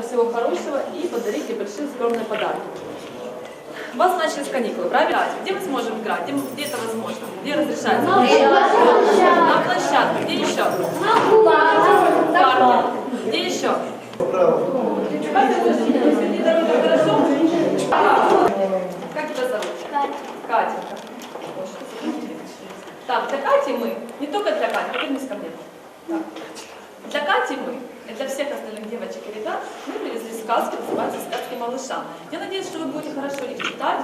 всего хорошего и подарите большие скромные подарки. У вас начались каникулы, правильно? Где мы сможем играть? Где, где это возможно? Где разрешается? На площадке. Где еще? В парке. Где еще? Как тебя зовут? Катя. Так, для Кати мы, не только для Кати, повернись ко мне. Так. Для Кати мы, и для всех остальных ребят, мы привезли сказки, называются сказки малышам. Я надеюсь, что вы будете хорошо их читать,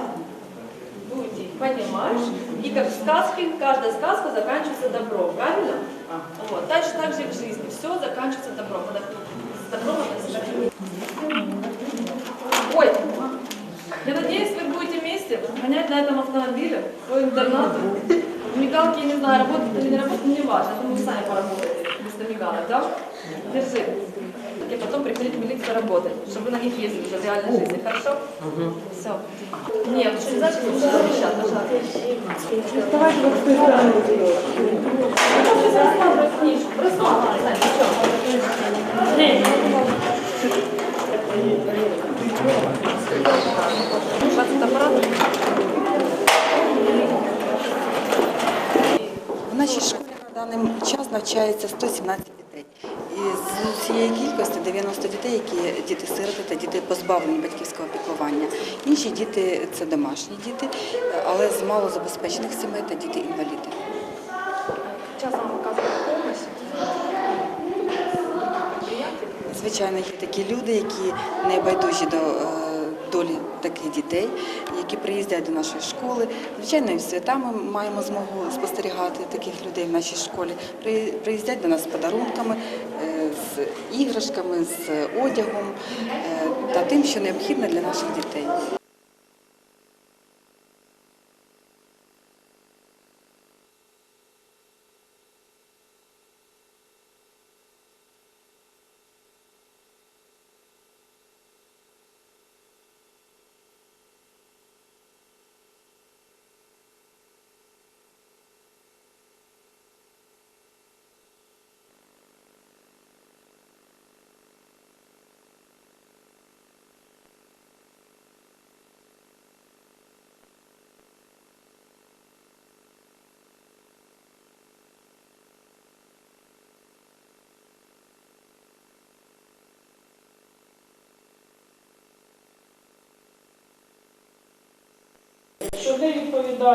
будете их понимать. И как в сказке, каждая сказка заканчивается добром, правильно? Вот. Дальше так же и в жизни. Все заканчивается добром. С добром людям. Ой, я надеюсь, вы будете вместе гонять на этом автомобиле по интернату. Мигалки, я не знаю, работают или не работают, не важно. Я думаю, вы сами поработаете вместо мигалок, да? Держи. И потом приходить в милицию работать, чтобы вы на них ездили уже в реальной жизни, хорошо? Все. Нет, что не значит, что нужно запрещать, пожалуйста. Давайте вот с той стороны. Ну, сейчас рассматривать книжку. Рассматривать, Сань, ты что? Даний час навчається 117 дітей. І з цієї кількості 90 дітей, які діти-сироти та діти позбавлені батьківського піклування. Інші діти це домашні діти, але з малозабезпечених сімей та діти-інваліди. Сейчас вам показываю. Звичайно, є такі люди, які не байдужі до е, долі таких дітей, які приїздять до нашої школи. Звичайно, і свята ми маємо змогу спостерігати таких людей в нашій школі. При- Приїздять до нас з подарунками, е, з іграшками, з одягом е, та тим, що необхідно для наших дітей. Не відповідає